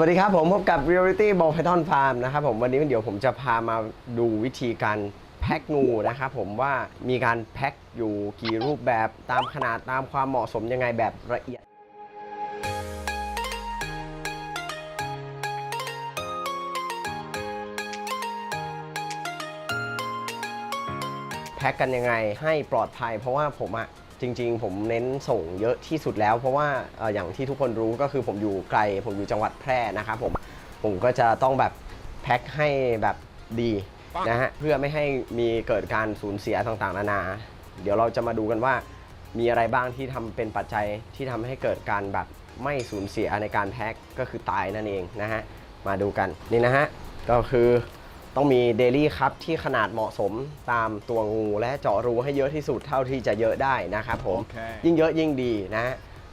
วัสดีครับผมพบกับ Reality Ball Python Farm นะครับผมวันนี้เดี๋ยวผมจะพามาดูวิธีการแพ็คงูนะครับผมว่ามีการแพ็คอยู่กี่รูปแบบตามขนาดตามความเหมาะสมยังไงแบบละเอียดแพ็คกันยังไงให้ปลอดภัย เพราะว่าผมอะ จริงๆ ผมเน้นส่งเยอะที่สุดแล้ว เพราะว่าเอ่ออย่างที่ทุกคนรู้ก็คือผมอยู่ไกล ผมอยู่จังหวัดแพร่นะครับผมผมก็จะต้องแบบแพ็คให้แบบดีนะฮะเพื่อไม่ให้มีเกิดการสูญเสียต่างๆ นานา เดี๋ยวเราจะมาดูกันว่า มีอะไรบ้างที่ทำเป็นปัจจัยที่ทำให้เกิดการแบบไม่สูญเสียในการแพ็คก็คือตายนั่นเองนะฮะมาดูกันนี่นะฮะก็คือ ต้องมีเดลี่ครับที่ขนาดเหมาะสมตามตัวงูและเจาะรูให้เยอะที่สุดเท่าที่จะเยอะได้นะครับผมโอเคยิ่งเยอะยิ่งดีนะ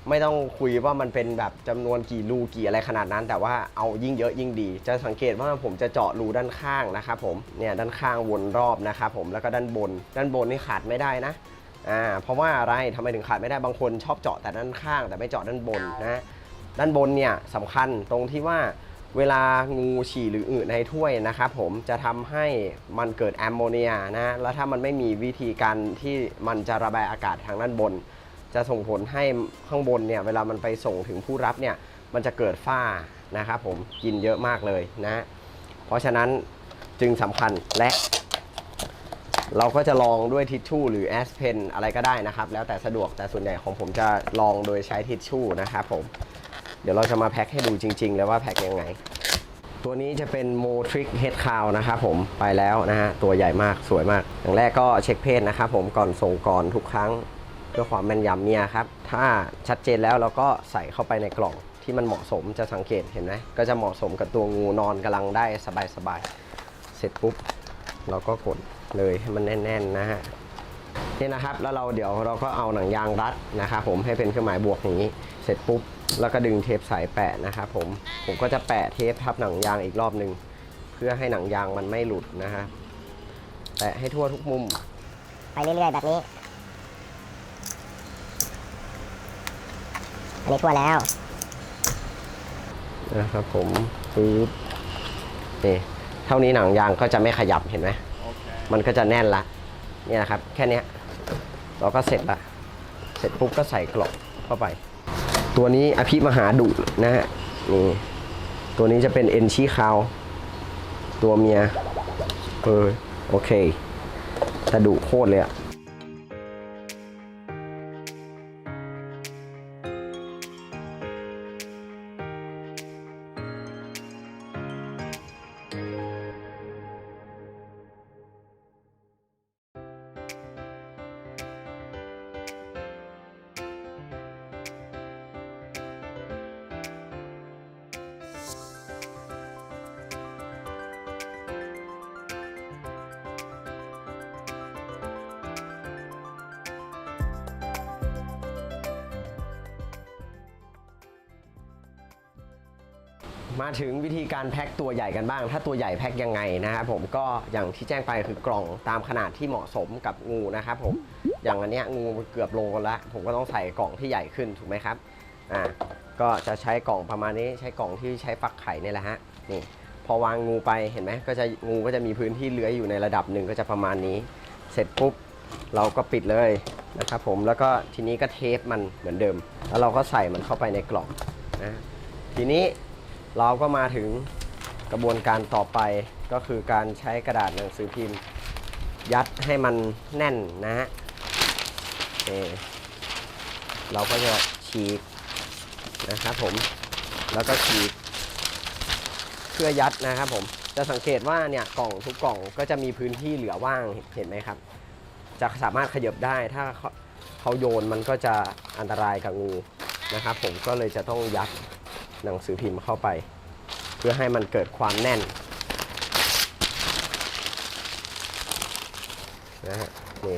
ไม่ต้องคุยว่ามันเป็นแบบจำนวนกี่รูกี่อะไรขนาดนั้น แต่ว่าเอายิ่งเยอะยิ่งดี จะสังเกตว่าผมจะเจาะรูด้านข้างนะครับผมเนี่ยด้านข้างวนรอบนะครับผมแล้วก็ด้านบน ด้านบนนี่ขาดไม่ได้นะอ่าเพราะว่าอะไรทำไมถึงขาดไม่ได้บางคนชอบเจาะแต่ด้านข้าง แต่ไม่เจาะด้านบนนะ ด้านบนเนี่ยสำคัญตรงที่ว่า เวลางูฉี่หรืออึในถ้วยนะครับผมจะทำให้มันเกิดแอมโมเนียนะแล้วถ้ามันไม่มีวิธีการที่มันจะระบายอากาศทางด้านบน จะส่งผลให้ข้างบนเนี่ยเวลามันไปส่งถึงผู้รับเนี่ยมันจะเกิดฝ้านะครับผมกินเยอะมากเลยนะเพราะฉะนั้นจึงสำคัญและ เราก็จะลองด้วยทิชชู่หรือแอสเพนอะไรก็ได้นะครับ แล้วแต่สะดวกแต่ส่วนใหญ่ของผมจะลองโดยใช้ทิชชู่นะครับผม เดี๋ยวเราจะมาแพ็คให้ดูจริงๆเลยว่าแพ็คยังไง ตัวนี้จะเป็นโมทริกเฮดคาวนะครับผมไปแล้วนะฮะ ตัวใหญ่มากสวยมาก อย่างแรกก็เช็คเพศนะครับผมก่อนส่งก่อนทุกครั้งเพื่อความแม่นยำเนี่ยครับ ถ้าชัดเจนแล้วเราก็ใส่เข้าไปในกล่องที่มันเหมาะสมจะสังเกตเห็นไหมก็จะเหมาะสมกับตัวงูนอนกำลังได้สบายๆเสร็จปุ๊บ เราก็กดเลยให้มันแน่น ๆ นะฮะ นี่นะครับแล้วเราเดี๋ยวเราก็เอาหนังยางรัดนะครับผมให้เป็นเครื่องหมายบวกอย่างนี้ เสร็จปุ๊บแล้วก็ดึงเทปสายแปะนะครับผมผมก็จะแปะเทปทับหนังยางอีกรอบหนึ่งเพื่อให้หนังยางมันไม่หลุดนะฮะแปะให้ทั่วทุกมุม ไปเรื่อยๆแบบนี้อันนี้ทั่วแล้วนะครับผมปึ๊บนี่เท่านี้หนังยางก็จะไม่ขยับเห็นไหม Okay. มันก็จะแน่นละ เนี่ยนะครับ แค่นี้เราก็เสร็จละ เสร็จปุ๊บก็ใส่กล่องเข้าไป ตัวนี้อภิมหาดุนะฮะนี่ตัวนี้จะเป็นเอ็นชีคาวตัวเมียเออโอเคแต่ดุโคตรเลยอะ มาถึงวิธีการแพ็คตัวใหญ่กันบ้าง ถ้าตัวใหญ่แพ็คยังไงนะครับผมก็อย่างที่แจ้งไปคือกล่องตามขนาดที่เหมาะสมกับงูนะครับผมอย่างอันเนี้ยงูเกือบโลละผมก็ต้องใส่กล่องที่ใหญ่ขึ้นถูกไหมครับอ่าก็จะใช้กล่องประมาณนี้ใช้กล่องที่ใช้ฟักไข่นี่แหละฮะนี่พอวางงูไปเห็นไหมก็จะงูก็จะมีพื้นที่เลื้อยอยู่ในระดับหนึ่งก็จะประมาณนี้ เสร็จปุ๊บเราก็ปิดเลยนะครับผมแล้วก็ทีนี้ก็เทปมันเหมือนเดิม แล้วเราก็ใส่มันเข้าไปในกล่องนะทีนี้ เราก็มาถึงกระบวนการต่อไปก็คือการใช้กระดาษหนังสือพิมพ์ ยัดให้มันแน่นนะฮะเเราก็จะฉีกนะครับผมแล้วก็ฉีกเพื่อยัดนะครับผมจะสังเกตว่าเนี่ยกล่องทุกกล่องก็จะมีพื้นที่เหลือว่างเห็นไหมครับ จะสามารถขยับได้ถ้าเขาโยนมันก็จะอันตรายกับงูนะครับผมก็เลยจะต้องยัด หนังสือพิมพ์เข้าไป เพื่อให้มันเกิดความแน่นนะฮะนี่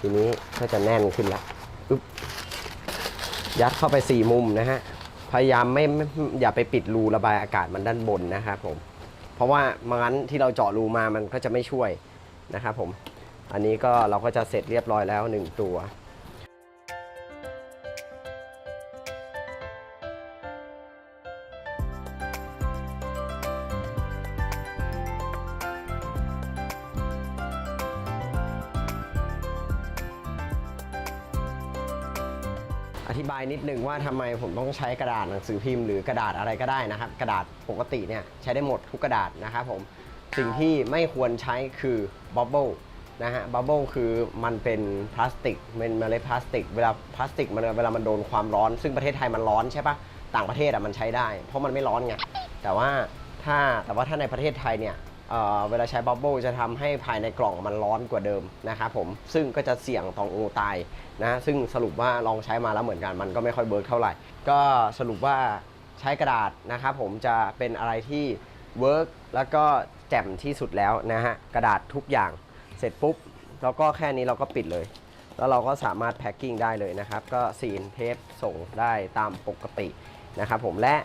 ทีนี้ก็จะแน่นขึ้นละอึ๊บยัดเข้าไปสี่มุมนะฮะพยายามไม่ไม่อย่าไปปิดรูระบายอากาศมันด้านบนนะครับผมเพราะว่าไมงั้นที่เราเจาะรูมามันก็จะไม่ช่วยนะครับผมอันนี้ก็เราก็จะเสร็จเรียบร้อยแล้วหนึ่งตัว อธิบายนิดนึงว่าทำไมผมต้องใช้กระดาษหนังสือพิมพ์หรือกระดาษอะไรก็ได้นะครับ กระดาษปกติเนี่ยใช้ได้หมดทุกกระดาษนะครับผมสิ่งที่ไม่ควรใช้คือบับเบิลนะฮะบับเบิลคือมันเป็นพลาสติกเป็นเมล็ดพลาสติก เวลาพลาสติกมันเวลามันโดนความร้อน ซึ่งประเทศไทยมันร้อนใช่ปะต่างประเทศอะมันใช้ได้ เพราะมันไม่ร้อนไงแต่ว่าถ้าแต่ว่าถ้าในประเทศไทยเนี่ย เเวลาใช้บับเบิลจะทำให้ภายในกล่องมันร้อนกว่าเดิมนะครับผมซึ่งก็จะเสี่ยงต่องูตายนะซึ่งสรุปว่าลองใช้มาแล้วเหมือนกันมันก็ไม่ค่อยเบิร์กเท่าไหร่ ก็สรุปว่าใช้กระดาษนะครับผมจะเป็นอะไรที่เวิร์กแล้วก็แจ่มที่สุดแล้วนะฮะกระดาษทุกอย่างเสร็จปุ๊บแล้วก็แค่นี้เราก็ปิดเลย แล้วเราก็สามารถแพ็คกิ้งได้เลยนะครับ ก็ซีนเทปส่งได้ตามปกตินะครับผมและ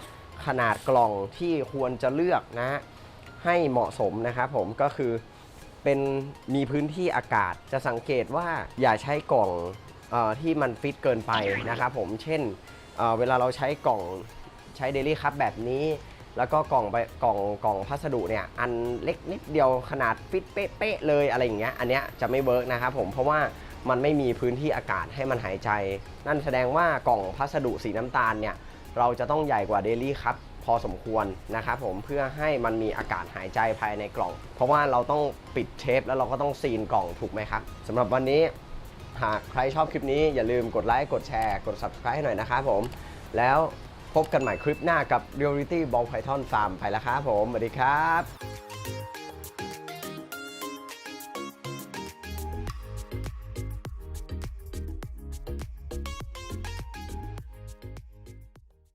ขนาดกล่องที่ควรจะเลือกนะฮะ ให้เหมาะสมนะครับผมก็คือเป็นมีพื้นที่อากาศจะสังเกตว่าอย่าใช้กล่องออที่มันฟิตเกินไปนะครับผมเช่นเเวลาเราใช้กล่องใช้เดลี่คัพแบบนี้ แล้วก็กล่องไปกล่องกล่องพัสดุเนี่ยอันเล็กนิดเดียวขนาดฟิตเป๊ะเลยอะไรอย่างเงี้ยอันเนี้ยจะไม่เวิร์กนะครับผมเพราะว่ามันไม่มีพื้นที่อากาศให้มันหายใจ นั่นแสดงว่ากล่องพัสดุสีน้ำตาลเนี่ยเราจะต้องใหญ่กว่าเดลี่ครับ พอสมควรนะครับผมเพื่อให้มันมีอากาศหายใจภายในกล่อง เพราะว่าเราต้องปิดเทปแล้วเราก็ต้องซีนกล่องถูกไหมครับสำหรับวันนี้หากใครชอบคลิปนี้อย่าลืมกดไลค์กดแชร์กด subscribe ให้หน่อยนะครับผมแล้วพบกันใหม่คลิปหน้ากับ Reality Ball Python Farm ไปแล้วครับผมสวัสดีครับ